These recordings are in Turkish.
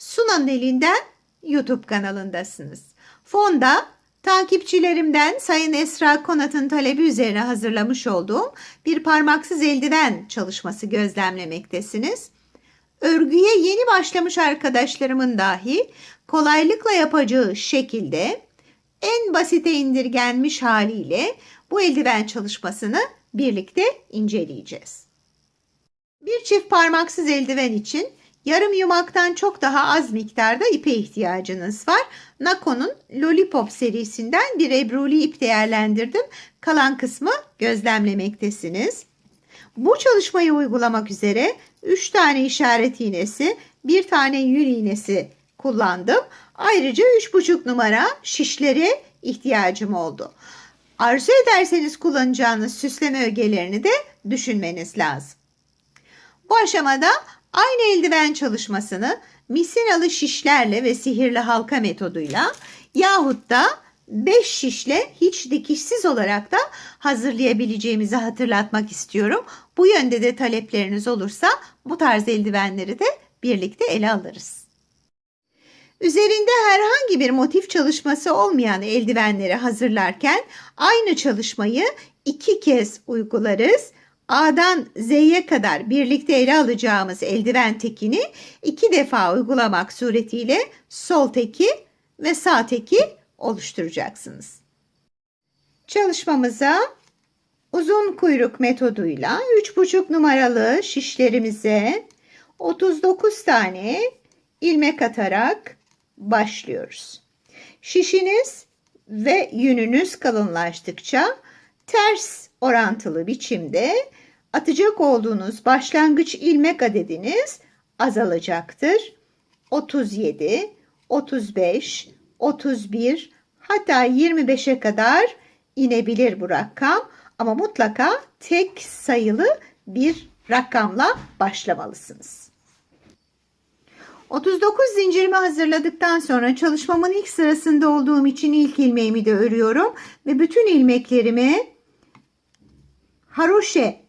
Sunan'ın elinden YouTube kanalındasınız. Fonda takipçilerimden Sayın Esra Konat'ın talebi üzerine hazırlamış olduğum bir parmaksız eldiven çalışması gözlemlemektesiniz. Örgüye yeni başlamış arkadaşlarımın dahi kolaylıkla yapacağı şekilde en basite indirgenmiş haliyle bu eldiven çalışmasını birlikte inceleyeceğiz. Bir çift parmaksız eldiven için yarım yumaktan çok daha az miktarda ipe ihtiyacınız var. Nako'nun Lollipop serisinden bir ebruli ip değerlendirdim. Kalan kısmı gözlemlemektesiniz. Bu çalışmayı uygulamak üzere 3 tane işaret iğnesi, 1 tane yün iğnesi kullandım. Ayrıca 3,5 numara şişlere ihtiyacım oldu. Arzu ederseniz kullanacağınız süsleme ögelerini de düşünmeniz lazım. Bu aşamada aynı eldiven çalışmasını misinalı şişlerle ve sihirli halka metoduyla yahut da 5 şişle hiç dikişsiz olarak da hazırlayabileceğimizi hatırlatmak istiyorum. Bu yönde de talepleriniz olursa bu tarz eldivenleri de birlikte ele alırız. Üzerinde herhangi bir motif çalışması olmayan eldivenleri hazırlarken aynı çalışmayı iki kez uygularız. A'dan Z'ye kadar birlikte ele alacağımız eldiven tekini iki defa uygulamak suretiyle sol teki ve sağ teki oluşturacaksınız. Çalışmamıza uzun kuyruk metoduyla 3,5 numaralı şişlerimize 39 tane ilmek atarak başlıyoruz. Şişiniz ve yününüz kalınlaştıkça ters orantılı biçimde atacak olduğunuz başlangıç ilmek adediniz azalacaktır. 37, 35, 31 hatta 25'e kadar inebilir bu rakam ama mutlaka tek sayılı bir rakamla başlamalısınız. 39 zincirimi hazırladıktan sonra çalışmamın ilk sırasında olduğum için ilk ilmeğimi de örüyorum ve bütün ilmeklerimi haroşe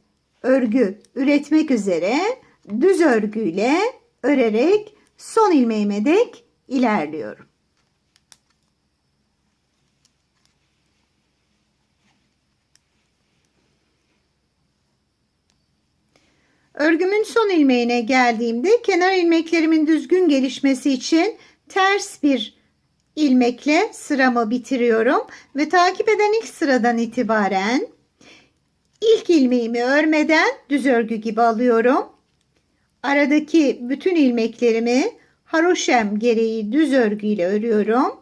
örgü üretmek üzere düz örgüyle örerek son ilmeğime dek ilerliyorum. Örgümün son ilmeğine geldiğimde kenar ilmeklerimin düzgün gelişmesi için ters bir ilmekle sıramı bitiriyorum ve takip eden ilk sıradan itibaren ilk ilmeğimi örmeden düz örgü gibi alıyorum. Aradaki bütün ilmeklerimi haroşem gereği düz örgüyle örüyorum.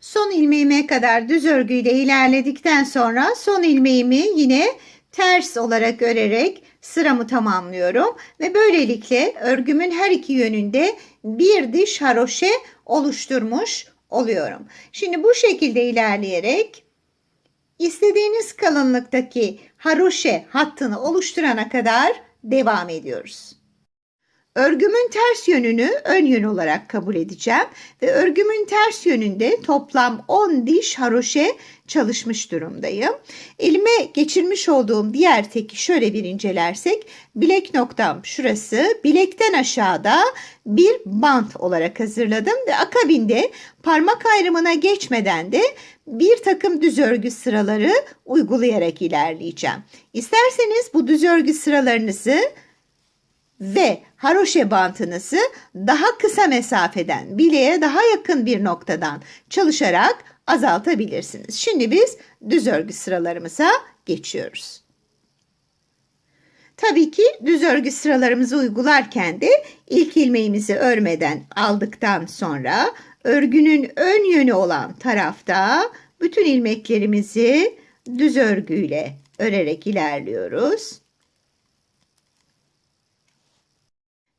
Son ilmeğime kadar düz örgüyle ilerledikten sonra son ilmeğimi yine ters olarak örerek sıramı tamamlıyorum ve böylelikle örgümün her iki yönünde bir diş haroşe oluşturmuş oluyorum. Şimdi bu şekilde ilerleyerek istediğiniz kalınlıktaki haroşe hattını oluşturana kadar devam ediyoruz. Örgümün ters yönünü ön yön olarak kabul edeceğim ve örgümün ters yönünde toplam 10 diş haroşe çalışmış durumdayım. Elime geçirmiş olduğum diğer teki şöyle bir incelersek bilek noktam şurası bilekten aşağıda bir bant olarak hazırladım ve akabinde parmak ayrımına geçmeden de bir takım düz örgü sıraları uygulayarak ilerleyeceğim. İsterseniz bu düz örgü sıralarınızı ve haroşe bantınızı daha kısa mesafeden, bileğe daha yakın bir noktadan çalışarak azaltabilirsiniz. Şimdi biz düz örgü sıralarımıza geçiyoruz. Tabii ki düz örgü sıralarımızı uygularken de ilk ilmeğimizi örmeden aldıktan sonra örgünün ön yönü olan tarafta bütün ilmeklerimizi düz örgüyle örerek ilerliyoruz.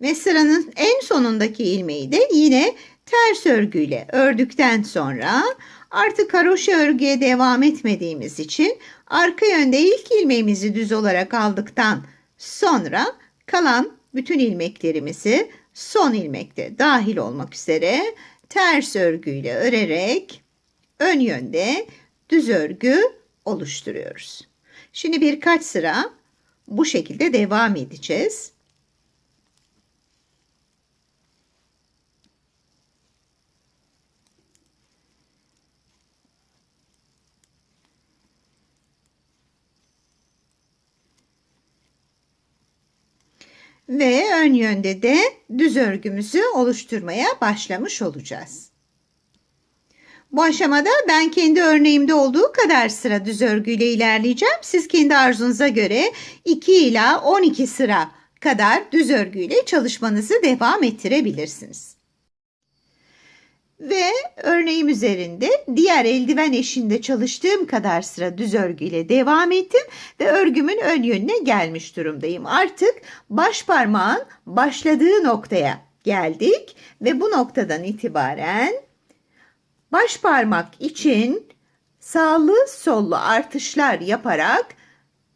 Ve sıranın en sonundaki ilmeği de yine ters örgüyle ördükten sonra artık haroşa örgüye devam etmediğimiz için arka yönde ilk ilmeğimizi düz olarak aldıktan sonra kalan bütün ilmeklerimizi son ilmekte dahil olmak üzere ters örgüyle örerek ön yönde düz örgü oluşturuyoruz. Şimdi birkaç sıra bu şekilde devam edeceğiz. Ve ön yönde de düz örgümüzü oluşturmaya başlamış olacağız. Bu aşamada ben kendi örneğimde olduğu kadar sıra düz örgüyle ilerleyeceğim. Siz kendi arzunuza göre 2 ila 12 sıra kadar düz örgüyle çalışmanızı devam ettirebilirsiniz. Ve örneğim üzerinde diğer eldiven eşinde çalıştığım kadar sıra düz örgüyle devam ettim ve örgümün ön yönüne gelmiş durumdayım. Artık baş parmağın başladığı noktaya geldik ve bu noktadan itibaren baş parmak için sağlı sollu artışlar yaparak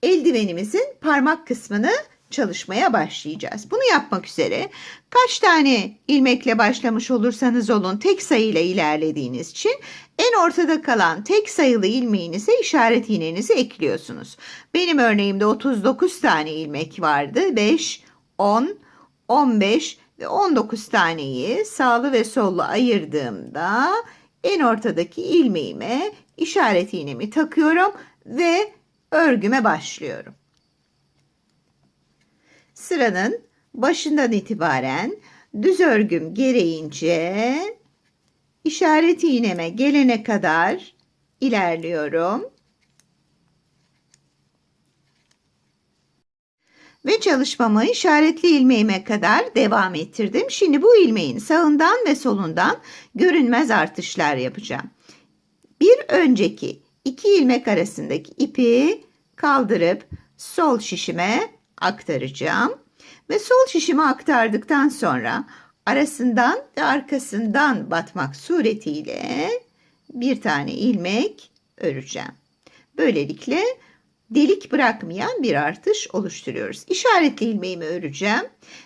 eldivenimizin parmak kısmını çalışmaya başlayacağız. Bunu yapmak üzere kaç tane ilmekle başlamış olursanız olun tek sayıyla ilerlediğiniz için en ortada kalan tek sayılı ilmeğinize işaret iğnenizi ekliyorsunuz. Benim örneğimde 39 tane ilmek vardı. 5, 10, 15 ve 19 taneyi sağlı ve sollu ayırdığımda en ortadaki ilmeğime işaret iğnemi takıyorum ve örgüme başlıyorum. Sıranın başından itibaren düz örgüm gereğince işaret iğneme gelene kadar ilerliyorum. Ve çalışmamı işaretli ilmeğime kadar devam ettirdim. Şimdi bu ilmeğin sağından ve solundan görünmez artışlar yapacağım. Bir önceki iki ilmek arasındaki ipi kaldırıp sol şişime aktaracağım. Ve sol şişime aktardıktan sonra arasından ve arkasından batmak suretiyle bir tane ilmek öreceğim. Böylelikle delik bırakmayan bir artış oluşturuyoruz. İşaretli ilmeğimi öreceğim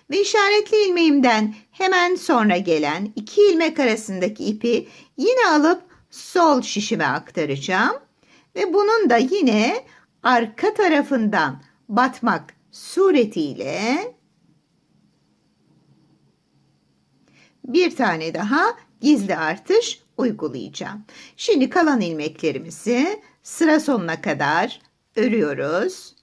ve işaretli ilmeğimden hemen sonra gelen iki ilmek arasındaki ipi yine alıp sol şişime aktaracağım ve bunun da yine arka tarafından batmak suretiyle bir tane daha gizli artış uygulayacağım. Şimdi kalan ilmeklerimizi sıra sonuna kadar örüyoruz.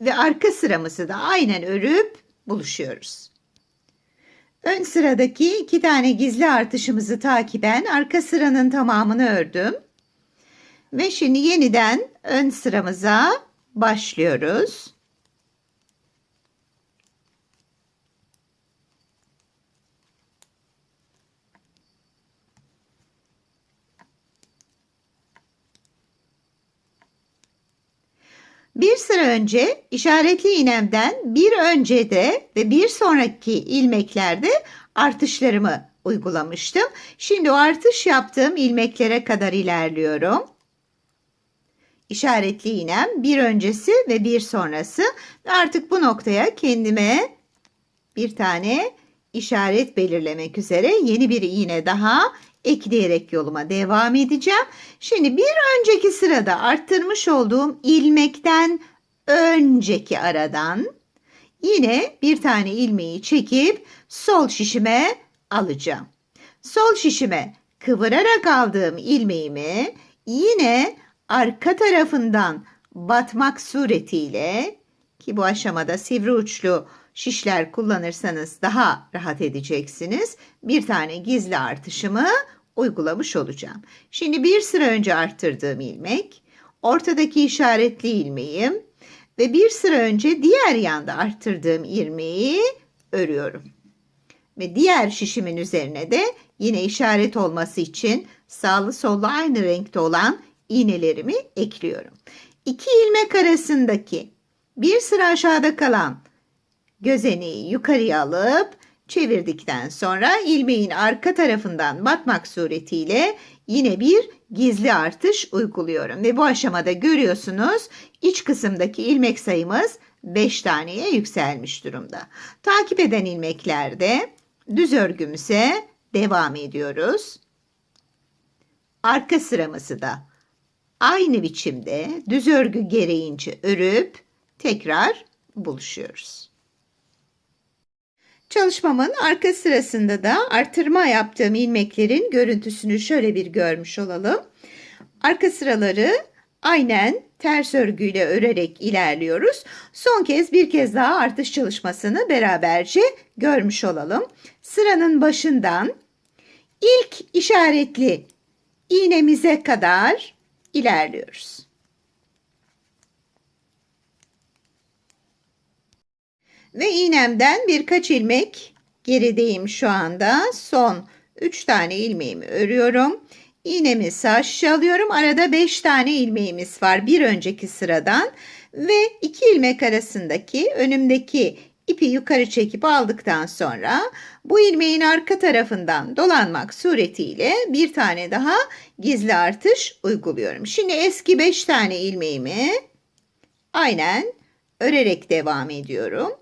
Ve arka sıramızı da aynen örüp buluşuyoruz. Ön sıradaki iki tane gizli artışımızı takiben arka sıranın tamamını ördüm. Ve şimdi yeniden ön sıramıza başlıyoruz. Bir sıra önce işaretli iğnemden bir önce de ve bir sonraki ilmeklerde artışlarımı uygulamıştım. Şimdi o artış yaptığım ilmeklere kadar ilerliyorum. İşaretli iğnem bir öncesi ve bir sonrası. Artık bu noktaya kendime bir tane işaret belirlemek üzere yeni bir iğne daha ekleyerek yoluma devam edeceğim. Şimdi bir önceki sırada arttırmış olduğum ilmekten önceki aradan yine bir tane ilmeği çekip sol şişime alacağım. Sol şişime kıvırarak aldığım ilmeğimi yine arka tarafından batmak suretiyle ki bu aşamada sivri uçlu şişler kullanırsanız daha rahat edeceksiniz. Bir tane gizli artışımı uygulamış olacağım. Şimdi bir sıra önce arttırdığım ilmek, ortadaki işaretli ilmeğim ve bir sıra önce diğer yanda arttırdığım ilmeği örüyorum. Ve diğer şişimin üzerine de yine işaret olması için sağlı sollu aynı renkte olan iğnelerimi ekliyorum. İki ilmek arasındaki bir sıra aşağıda kalan gözeneği yukarıya alıp çevirdikten sonra ilmeğin arka tarafından batmak suretiyle yine bir gizli artış uyguluyorum. Ve bu aşamada görüyorsunuz iç kısımdaki ilmek sayımız 5 taneye yükselmiş durumda. Takip eden ilmeklerde düz örgümüze devam ediyoruz. Arka sıramızı da aynı biçimde düz örgü gereğince örüp tekrar buluşuyoruz. Çalışmamın arka sırasında da artırma yaptığım ilmeklerin görüntüsünü şöyle bir görmüş olalım. Arka sıraları aynen ters örgüyle örerek ilerliyoruz. Son kez bir kez daha artış çalışmasını beraberce görmüş olalım. Sıranın başından ilk işaretli iğnemize kadar ilerliyoruz. Ve iğnemden birkaç ilmek gerideyim şu anda. Son 3 tane ilmeğimi örüyorum. İğnemi sağ alıyorum. Arada 5 tane ilmeğimiz var bir önceki sıradan. Ve 2 ilmek arasındaki önümdeki ipi yukarı çekip aldıktan sonra bu ilmeğin arka tarafından dolanmak suretiyle bir tane daha gizli artış uyguluyorum. Şimdi eski 5 tane ilmeğimi aynen örerek devam ediyorum.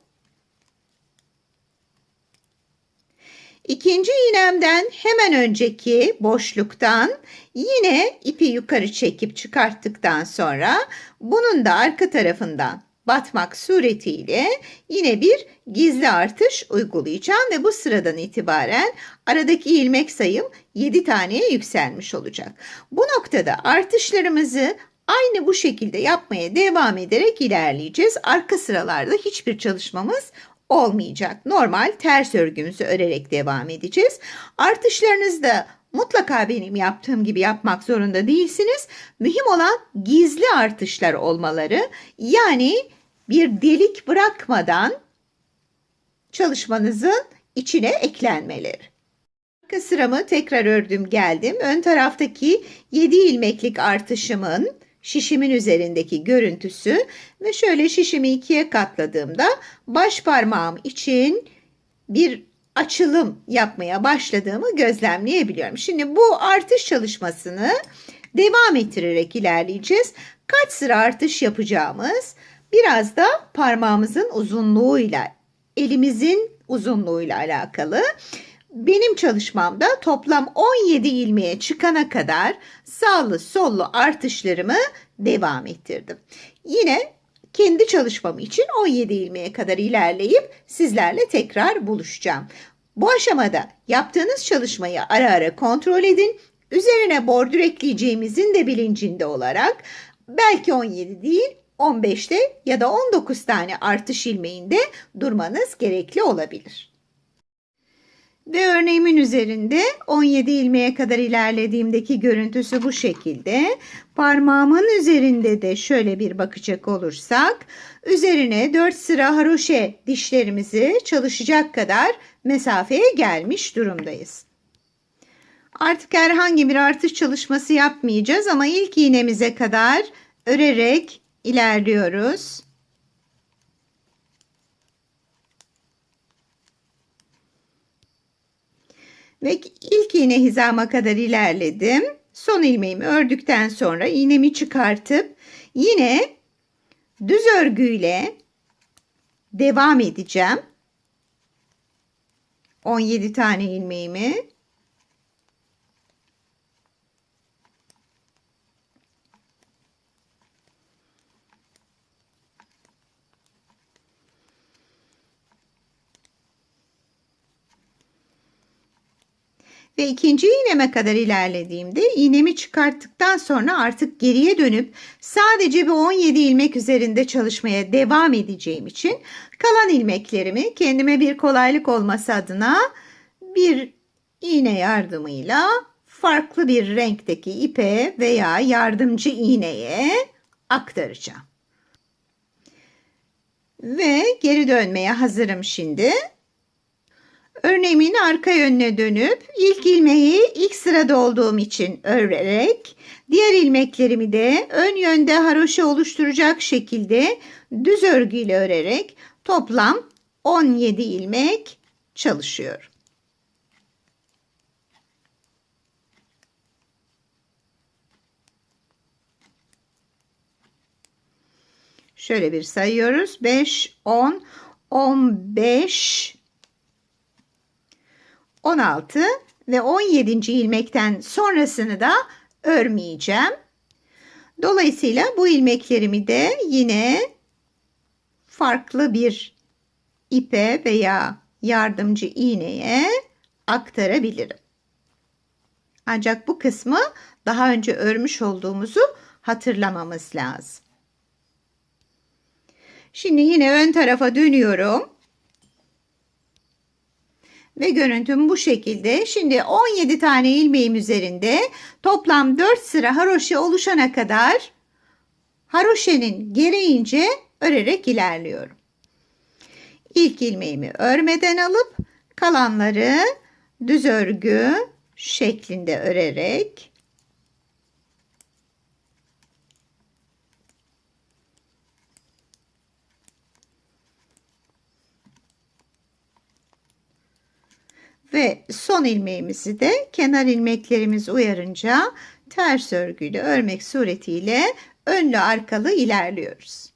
İkinci iğnemden hemen önceki boşluktan yine ipi yukarı çekip çıkarttıktan sonra bunun da arka tarafından batmak suretiyle yine bir gizli artış uygulayacağım ve bu sıradan itibaren aradaki ilmek sayım 7 taneye yükselmiş olacak. Bu noktada artışlarımızı aynı bu şekilde yapmaya devam ederek ilerleyeceğiz. Arka sıralarda hiçbir çalışmamız olmayacak. Normal ters örgümüzü örerek devam edeceğiz. Artışlarınızda mutlaka benim yaptığım gibi yapmak zorunda değilsiniz. Mühim olan gizli artışlar olmaları. Yani bir delik bırakmadan çalışmanızın içine eklenmeleri. Arka sıramı tekrar ördüm geldim. Ön taraftaki 7 ilmeklik artışımın şişimin üzerindeki görüntüsü ve şöyle şişimi ikiye katladığımda baş parmağım için bir açılım yapmaya başladığımı gözlemleyebiliyorum. Şimdi bu artış çalışmasını devam ettirerek ilerleyeceğiz. Kaç sıra artış yapacağımız biraz da parmağımızın uzunluğuyla, elimizin uzunluğuyla alakalı. Benim çalışmamda toplam 17 ilmeğe çıkana kadar sağlı sollu artışlarımı devam ettirdim. Yine kendi çalışmam için 17 ilmeğe kadar ilerleyip sizlerle tekrar buluşacağım. Bu aşamada yaptığınız çalışmayı ara ara kontrol edin. Üzerine bordür ekleyeceğimizin de bilincinde olarak belki 17 değil 15'te ya da 19 tane artış ilmeğinde durmanız gerekli olabilir. Ve örneğimin üzerinde 17 ilmeğe kadar ilerlediğimdeki görüntüsü bu şekilde. Parmağımın üzerinde de şöyle bir bakacak olursak üzerine 4 sıra haroşe dişlerimizi çalışacak kadar mesafeye gelmiş durumdayız. Artık herhangi bir artış çalışması yapmayacağız ama ilk iğnemize kadar örerek ilerliyoruz. Ve ilk iğne hizama kadar ilerledim. Son ilmeğimi ördükten sonra iğnemi çıkartıp yine düz örgüyle devam edeceğim. 17 tane ilmeğimi ve ikinci iğneme kadar ilerlediğimde iğnemi çıkarttıktan sonra artık geriye dönüp sadece bir 17 ilmek üzerinde çalışmaya devam edeceğim için kalan ilmeklerimi kendime bir kolaylık olması adına bir iğne yardımıyla farklı bir renkteki ipe veya yardımcı iğneye aktaracağım. Ve geri dönmeye hazırım şimdi. Örneğimin arka yönüne dönüp ilk ilmeği ilk sırada olduğum için örerek diğer ilmeklerimi de ön yönde haroşa oluşturacak şekilde düz örgüyle örerek toplam 17 ilmek çalışıyorum. Şöyle bir sayıyoruz. 5, 10, 15, 16 ve 17. ilmekten sonrasını da örmeyeceğim. Dolayısıyla bu ilmeklerimi de yine farklı bir ipe veya yardımcı iğneye aktarabilirim. Ancak bu kısmı daha önce örmüş olduğumuzu hatırlamamız lazım. Şimdi yine ön tarafa dönüyorum. Ve görüntüm bu şekilde. Şimdi 17 tane ilmeğim üzerinde toplam 4 sıra haroşe oluşana kadar haroşenin gereğince örerek ilerliyorum. İlk ilmeğimi örmeden alıp kalanları düz örgü şeklinde örerek ve son ilmeğimizi de kenar ilmeklerimiz uyarınca ters örgüyle örmek suretiyle önlü arkalı ilerliyoruz.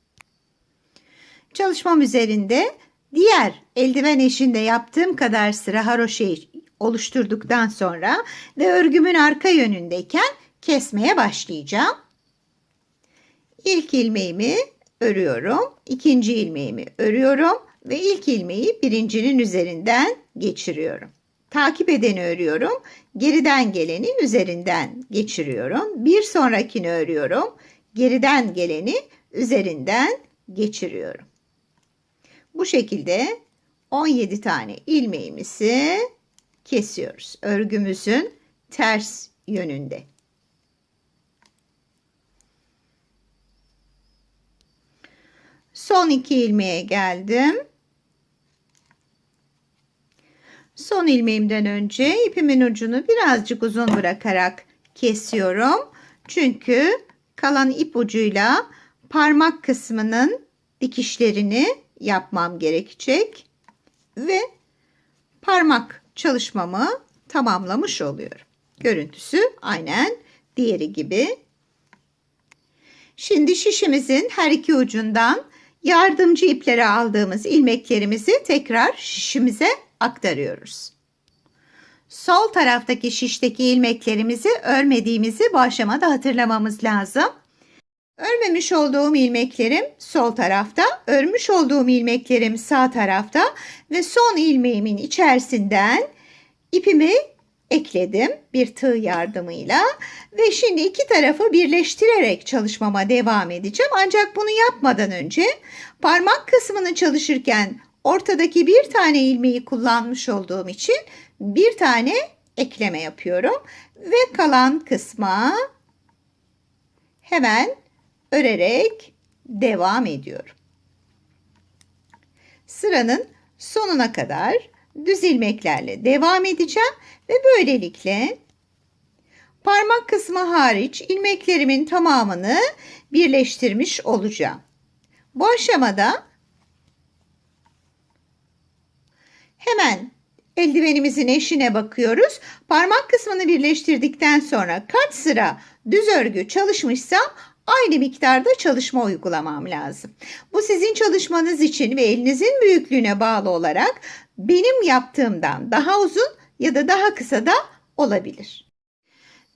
Çalışmam üzerinde diğer eldiven eşinde yaptığım kadar sıra haroşeyi oluşturduktan sonra ve örgümün arka yönündeyken kesmeye başlayacağım. İlk ilmeğimi örüyorum. ikinci ilmeğimi örüyorum ve ilk ilmeği birincinin üzerinden geçiriyorum. Takip edeni örüyorum. Geriden geleni üzerinden geçiriyorum. Bir sonrakini örüyorum. Geriden geleni üzerinden geçiriyorum. Bu şekilde 17 tane ilmeğimizi kesiyoruz. Örgümüzün ters yönünde. Son iki ilmeğe geldim. Son ilmeğimden önce ipimin ucunu birazcık uzun bırakarak kesiyorum. Çünkü kalan ip ucuyla parmak kısmının dikişlerini yapmam gerekecek. Ve parmak çalışmamı tamamlamış oluyorum. Görüntüsü aynen diğeri gibi. Şimdi şişimizin her iki ucundan yardımcı iplere aldığımız ilmeklerimizi tekrar şişimize aktarıyoruz. Sol taraftaki şişteki ilmeklerimizi örmediğimizi bu aşamada hatırlamamız lazım. Örmemiş olduğum ilmeklerim sol tarafta, örmüş olduğum ilmeklerim sağ tarafta ve son ilmeğimin içerisinden ipimi ekledim bir tığ yardımıyla ve şimdi iki tarafı birleştirerek çalışmama devam edeceğim. Ancak bunu yapmadan önce parmak kısmını çalışırken ortadaki bir tane ilmeği kullanmış olduğum için bir tane ekleme yapıyorum ve kalan kısma hemen örerek devam ediyorum. Sıranın sonuna kadar düz ilmeklerle devam edeceğim ve böylelikle parmak kısmı hariç ilmeklerimin tamamını birleştirmiş olacağım. Bu aşamada hemen eldivenimizin eşine bakıyoruz. Parmak kısmını birleştirdikten sonra kaç sıra düz örgü çalışmışsam aynı miktarda çalışma uygulamam lazım. Bu sizin çalışmanız için ve elinizin büyüklüğüne bağlı olarak benim yaptığımdan daha uzun ya da daha kısa da olabilir.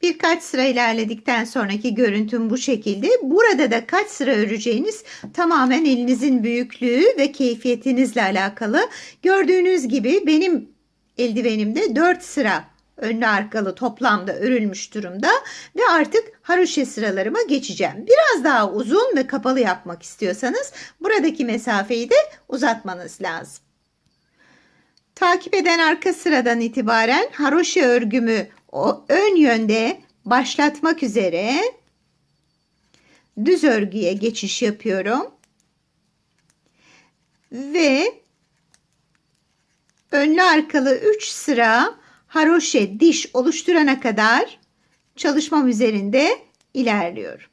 Birkaç sıra ilerledikten sonraki görüntüm bu şekilde. Burada da kaç sıra öreceğiniz tamamen elinizin büyüklüğü ve keyfiyetinizle alakalı. Gördüğünüz gibi benim eldivenimde 4 sıra önlü arkalı toplamda örülmüş durumda ve artık haroşe sıralarıma geçeceğim. Biraz daha uzun ve kapalı yapmak istiyorsanız buradaki mesafeyi de uzatmanız lazım. Takip eden arka sıradan itibaren haroşe örgümü o ön yönde başlatmak üzere düz örgüye geçiş yapıyorum. Ve önlü arkalı 3 sıra haroşe diş oluşturana kadar çalışmam üzerinde ilerliyorum.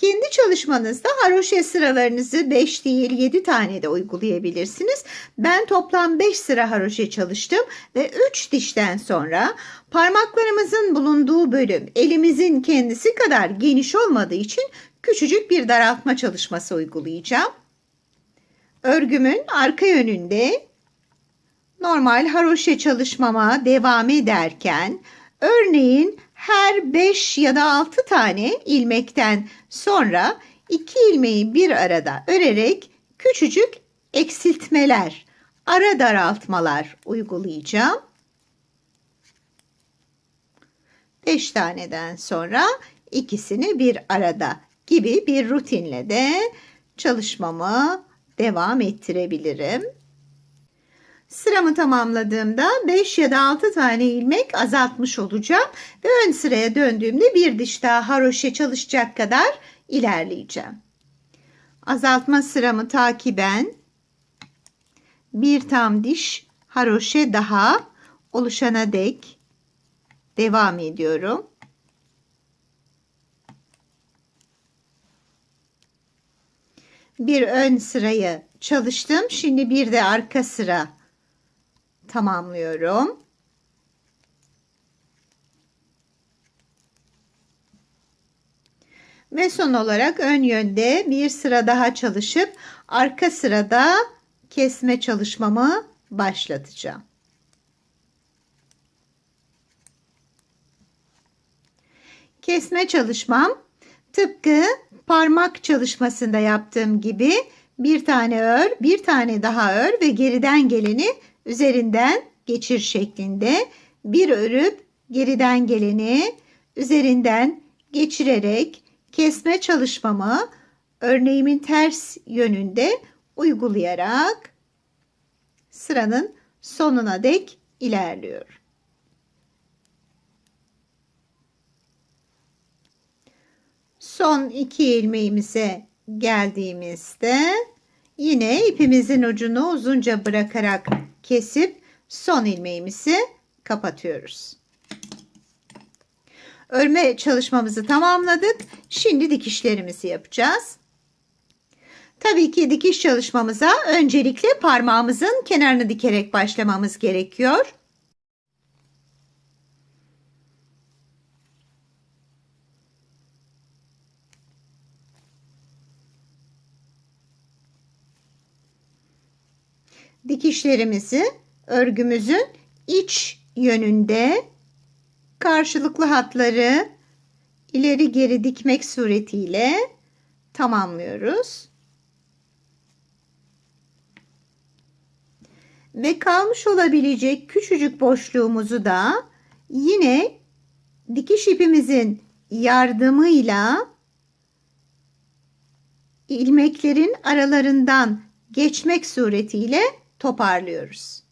Kendi çalışmanızda haroşe sıralarınızı 5 değil 7 tane de uygulayabilirsiniz. Ben toplam 5 sıra haroşe çalıştım ve 3 dişten sonra parmaklarımızın bulunduğu bölüm elimizin kendisi kadar geniş olmadığı için küçücük bir daraltma çalışması uygulayacağım. Örgümün arka yönünde normal haroşe çalışmama devam ederken örneğin her 5 ya da 6 tane ilmekten sonra iki ilmeği bir arada örerek küçücük eksiltmeler, ara daraltmalar uygulayacağım. 5 taneden sonra ikisini bir arada gibi bir rutinle de çalışmamı devam ettirebilirim. Sıramı tamamladığımda 5 ya da 6 tane ilmek azaltmış olacağım ve ön sıraya döndüğümde bir diş daha haroşe çalışacak kadar ilerleyeceğim. Azaltma sıramı takiben bir tam diş haroşe daha oluşana dek devam ediyorum. Bir ön sırayı çalıştım. Şimdi bir de arka sıra tamamlıyorum. Ve son olarak ön yönde bir sıra daha çalışıp arka sırada kesme çalışmamı başlatacağım. Kesme çalışmam tıpkı parmak çalışmasında yaptığım gibi bir tane ör, bir tane daha ör ve geriden geleni üzerinden geçir şeklinde bir örüp geriden geleni üzerinden geçirerek kesme çalışmamı örneğimin ters yönünde uygulayarak sıranın sonuna dek ilerliyorum. Son iki ilmeğimize geldiğimizde yine ipimizin ucunu uzunca bırakarak kesip son ilmeğimizi kapatıyoruz. Örme çalışmamızı tamamladık. Şimdi dikişlerimizi yapacağız. Tabii ki dikiş çalışmamıza öncelikle parmağımızın kenarını dikerek başlamamız gerekiyor. Dikişlerimizi örgümüzün iç yönünde karşılıklı hatları ileri geri dikmek suretiyle tamamlıyoruz. Ve kalmış olabilecek küçücük boşluğumuzu da yine dikiş ipimizin yardımıyla ilmeklerin aralarından geçmek suretiyle toparlıyoruz.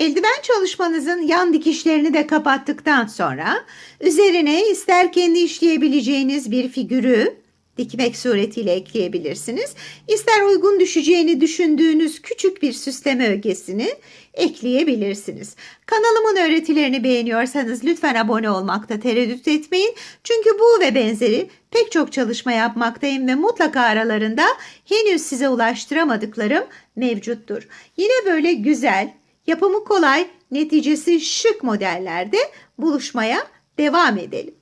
Eldiven çalışmanızın yan dikişlerini de kapattıktan sonra üzerine ister kendi işleyebileceğiniz bir figürü dikmek suretiyle ekleyebilirsiniz. İster uygun düşeceğini düşündüğünüz küçük bir süsleme ögesini ekleyebilirsiniz. Kanalımın öğretilerini beğeniyorsanız lütfen abone olmakta tereddüt etmeyin. Çünkü bu ve benzeri pek çok çalışma yapmaktayım ve mutlaka aralarında henüz size ulaştıramadıklarım mevcuttur. Yine böyle güzel, Yapımı kolay, neticesi şık modellerde buluşmaya devam edelim.